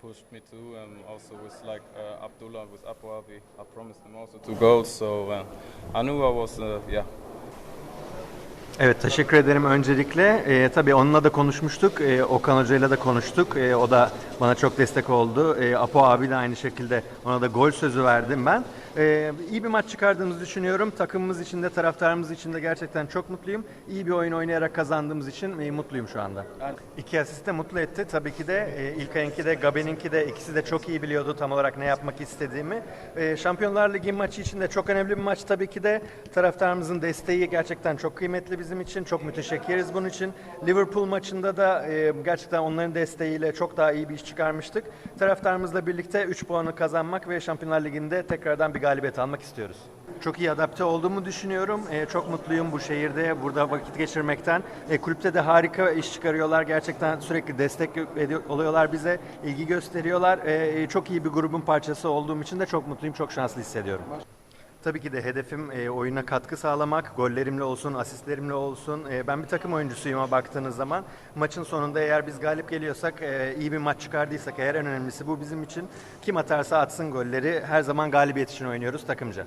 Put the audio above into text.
pushed me too. Um, also with like uh, Abdullah with Abu Dhabi, I promised him also two goals. So uh, I knew I was uh, yeah Evet teşekkür ederim öncelikle. Ee, tabii onunla da konuşmuştuk. Ee, Okan Hoca'yla da konuştuk. Ee, o da bana çok destek oldu. Ee, Apo abi de aynı şekilde ona da gol sözü verdim ben. Ee, iyi bir maç çıkardığımızı düşünüyorum. Takımımız için de taraftarımız için de gerçekten çok mutluyum. İyi bir oyun oynayarak kazandığımız için e, mutluyum şu anda. İki asist de mutlu etti. Tabii ki de e, İlkay'ınki de Gaben'inki de ikisi de çok iyi biliyordu tam olarak ne yapmak istediğimi. E, Şampiyonlar Ligi maçı için de çok önemli bir maç tabii ki de. Taraftarımızın desteği gerçekten çok kıymetli bizim için. Çok müteşekkiriz bunun için. Liverpool maçında da e, gerçekten onların desteğiyle çok daha iyi bir iş çıkarmıştık. Taraftarımızla birlikte 3 puanı kazanmak ve Şampiyonlar Ligi'nde tekrardan bir galibiyet almak istiyoruz. Çok iyi adapte olduğumu düşünüyorum. E, çok mutluyum bu şehirde, burada vakit geçirmekten. E, kulüpte de harika iş çıkarıyorlar. Gerçekten sürekli destek ediyor, oluyorlar bize, ilgi gösteriyorlar. E, çok iyi bir grubun parçası olduğum için de çok mutluyum, çok şanslı hissediyorum. Tabii ki de hedefim e, oyuna katkı sağlamak, gollerimle olsun, asistlerimle olsun. E, ben bir takım oyuncusuyuma baktığınız zaman maçın sonunda eğer biz galip geliyorsak, e, iyi bir maç çıkardıysak eğer en önemlisi bu bizim için. Kim atarsa atsın golleri her zaman galibiyet için oynuyoruz takımca.